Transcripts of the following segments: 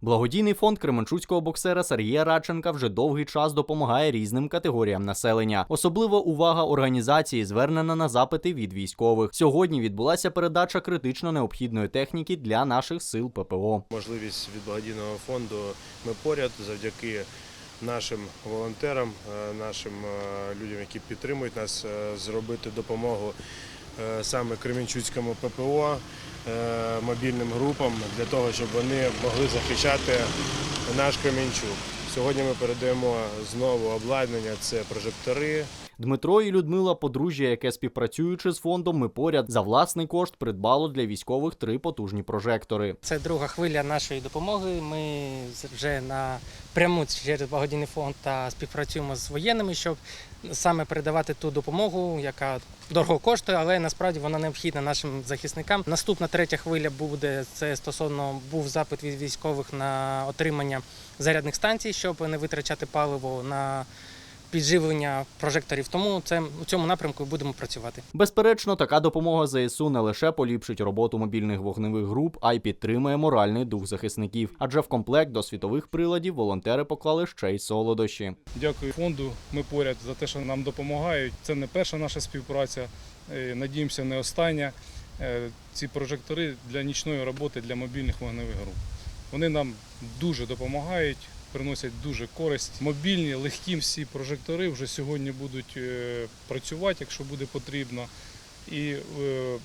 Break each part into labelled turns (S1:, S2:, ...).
S1: Благодійний фонд Кременчуцького боксера Сергія Радченка вже довгий час допомагає різним категоріям населення. Особливо увага організації звернена на запити від військових. Сьогодні відбулася передача критично необхідної техніки для наших сил ППО.
S2: Можливість від благодійного фонду ми поряд завдяки нашим волонтерам, е, нашим е, людям, які підтримують нас, е, зробити допомогу саме Кременчуцькому ППО, мобільним групам для того, щоб вони могли захищати наш Кременчук. Сьогодні ми передаємо знову обладнання, це прожектори,
S1: Дмитро і Людмила, подружжя, яке співпрацюючи з фондом, ми поряд за власний кошт придбало для військових три потужні прожектори.
S3: Це друга хвиля нашої допомоги. Ми вже напряму через благодійний фонд та співпрацюємо з воєнними, щоб саме передавати ту допомогу, яка дорого коштує, але насправді вона необхідна нашим захисникам. Наступна третя хвиля буде це стосовно був запит від військових на отримання зарядних станцій, щоб не витрачати паливо на підживлення прожекторів. Тому це у цьому напрямку будемо працювати.
S1: Безперечно, така допомога ЗСУ не лише поліпшить роботу мобільних вогневих груп, а й підтримує моральний дух захисників. Адже в комплект до світових приладів волонтери поклали ще й солодощі.
S4: Дякую фонду. Ми поряд за те, що нам допомагають. Це не перша наша співпраця. е, Надіємося, не остання. Е, Ці прожектори для нічної роботи для мобільних вогневих груп. Вони нам дуже допомагають, приносять дуже користь. Мобільні, легкі всі прожектори вже сьогодні будуть е, працювати, якщо буде потрібно. І е,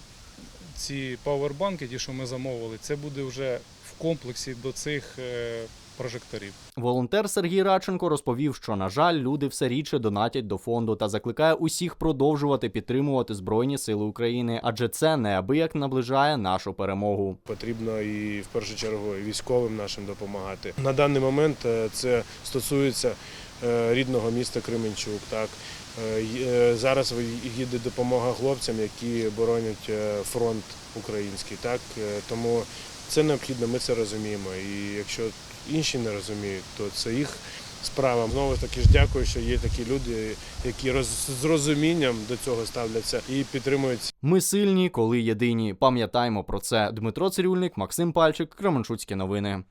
S4: ці павербанки, ті, що ми замовили, це буде вже в комплексі до цих е, прожекторів.
S1: Волонтер Сергій Радченко розповів, що на жаль, люди все рідше донатять до фонду та закликає усіх продовжувати підтримувати Збройні Сили України, адже це неабияк наближає нашу перемогу.
S2: Потрібно і в першу чергу і військовим нашим допомагати. На даний момент е, це стосується е, рідного міста Кременчук. Так Е, зараз їде допомога хлопцям, які боронять фронт український. Так тому це необхідно. Ми це розуміємо. І якщо інші не розуміють, то це їх. Справа знову таки ж дякую, що є такі люди, які роз, з розумінням до цього ставляться і підтримують
S1: Ми сильні, коли єдині. Пам'ятаємо про це. Дмитро Цирюльник, Максим Пальчик, Кременчуцькі новини.